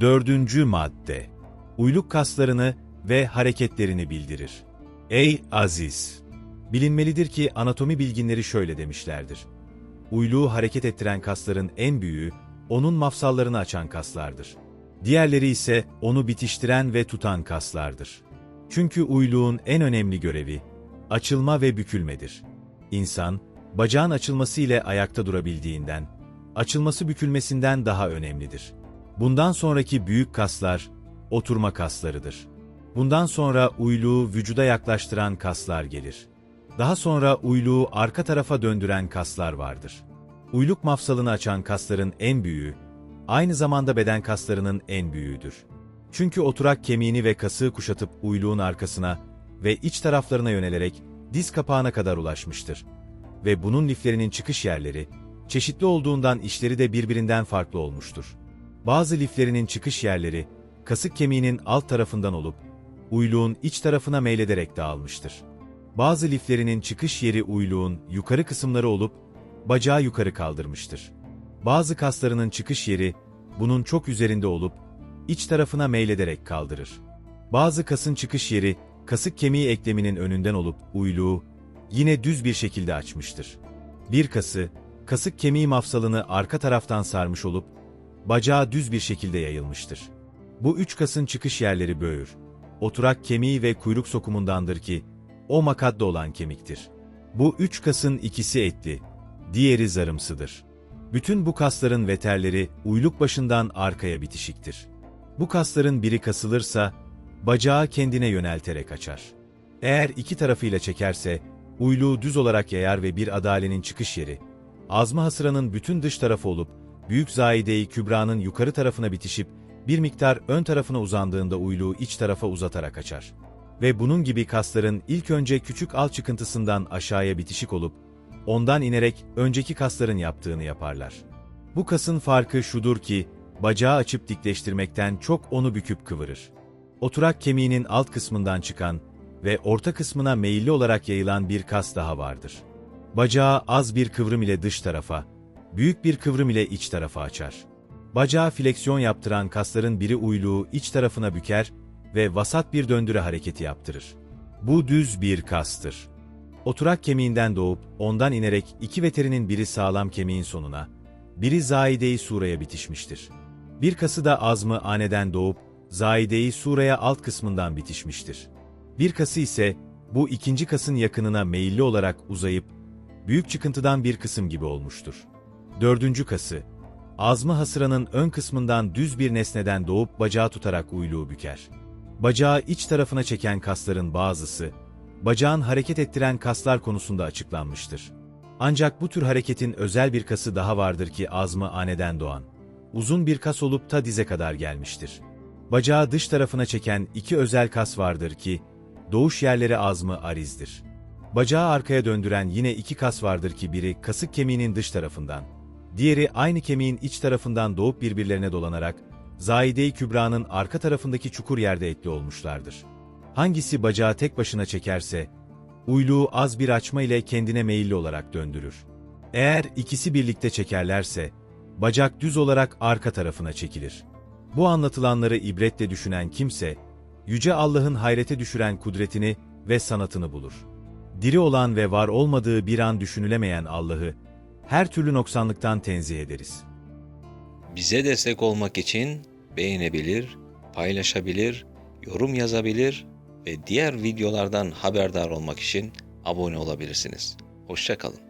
Dördüncü madde. Uyluk kaslarını ve hareketlerini bildirir. Ey Aziz! Bilinmelidir ki anatomi bilginleri şöyle demişlerdir. Uyluğu hareket ettiren kasların en büyüğü, onun mafsallarını açan kaslardır. Diğerleri ise onu bitiştiren ve tutan kaslardır. Çünkü uyluğun en önemli görevi, açılma ve bükülmedir. İnsan, bacağın açılması ile ayakta durabildiğinden, açılması bükülmesinden daha önemlidir. Bundan sonraki büyük kaslar, oturma kaslarıdır. Bundan sonra uyluğu vücuda yaklaştıran kaslar gelir. Daha sonra uyluğu arka tarafa döndüren kaslar vardır. Uyluk mafsalını açan kasların en büyüğü, aynı zamanda beden kaslarının en büyüğüdür. Çünkü oturak kemiğini ve kasığı kuşatıp uyluğun arkasına ve iç taraflarına yönelerek diz kapağına kadar ulaşmıştır. Ve bunun liflerinin çıkış yerleri, çeşitli olduğundan işleri de birbirinden farklı olmuştur. Bazı liflerinin çıkış yerleri, kasık kemiğinin alt tarafından olup, uyluğun iç tarafına meylederek dağılmıştır. Bazı liflerinin çıkış yeri uyluğun yukarı kısımları olup, bacağı yukarı kaldırmıştır. Bazı kaslarının çıkış yeri, bunun çok üzerinde olup, iç tarafına meylederek kaldırır. Bazı kasın çıkış yeri, kasık kemiği ekleminin önünden olup, uyluğu, yine düz bir şekilde açmıştır. Bir kası, kasık kemiği mafsalını arka taraftan sarmış olup, bacağı düz bir şekilde yayılmıştır. Bu üç kasın çıkış yerleri böğür, oturak kemiği ve kuyruk sokumundandır ki, o makadda olan kemiktir. Bu üç kasın ikisi etli, diğeri zarımsıdır. Bütün bu kasların veterleri uyluk başından arkaya bitişiktir. Bu kasların biri kasılırsa, bacağı kendine yönelterek açar. Eğer iki tarafıyla çekerse, uyluğu düz olarak yayar ve bir adalenin çıkış yeri, azma hasıranın bütün dış tarafı olup, büyük zaideyi kübranın yukarı tarafına bitişip, bir miktar ön tarafına uzandığında uyluğu iç tarafa uzatarak açar. Ve bunun gibi kasların ilk önce küçük alt çıkıntısından aşağıya bitişik olup, ondan inerek önceki kasların yaptığını yaparlar. Bu kasın farkı şudur ki, bacağı açıp dikleştirmekten çok onu büküp kıvırır. Oturak kemiğinin alt kısmından çıkan ve orta kısmına meyilli olarak yayılan bir kas daha vardır. Bacağı az bir kıvrım ile dış tarafa, büyük bir kıvrım ile iç tarafa açar. Bacağı fleksiyon yaptıran kasların biri uyluğu iç tarafına büker ve vasat bir döndüre hareketi yaptırır. Bu düz bir kastır. Oturak kemiğinden doğup ondan inerek iki veterinin biri sağlam kemiğin sonuna, biri zaideyi suraya bitişmiştir. Bir kası da azmı aneden doğup zaideyi suraya alt kısmından bitişmiştir. Bir kası ise bu ikinci kasın yakınına meyilli olarak uzayıp büyük çıkıntıdan bir kısım gibi olmuştur. Dördüncü kası, azmı hasıranın ön kısmından düz bir nesneden doğup bacağı tutarak uyluğu büker. Bacağı iç tarafına çeken kasların bazısı, bacağın hareket ettiren kaslar konusunda açıklanmıştır. Ancak bu tür hareketin özel bir kası daha vardır ki azmı aneden doğan. Uzun bir kas olup ta dize kadar gelmiştir. Bacağı dış tarafına çeken iki özel kas vardır ki, doğuş yerleri azmı arizdir. Bacağı arkaya döndüren yine iki kas vardır ki biri kasık kemiğinin dış tarafından, diğeri aynı kemiğin iç tarafından doğup birbirlerine dolanarak, Zahide-i Kübra'nın arka tarafındaki çukur yerde etli olmuşlardır. Hangisi bacağı tek başına çekerse, uyluğu az bir açma ile kendine meyilli olarak döndürür. Eğer ikisi birlikte çekerlerse, bacak düz olarak arka tarafına çekilir. Bu anlatılanları ibretle düşünen kimse, Yüce Allah'ın hayrete düşüren kudretini ve sanatını bulur. Diri olan ve var olmadığı bir an düşünülemeyen Allah'ı, her türlü noksanlıktan tenzih ederiz. Bize destek olmak için beğenebilir, paylaşabilir, yorum yazabilir ve diğer videolardan haberdar olmak için abone olabilirsiniz. Hoşçakalın.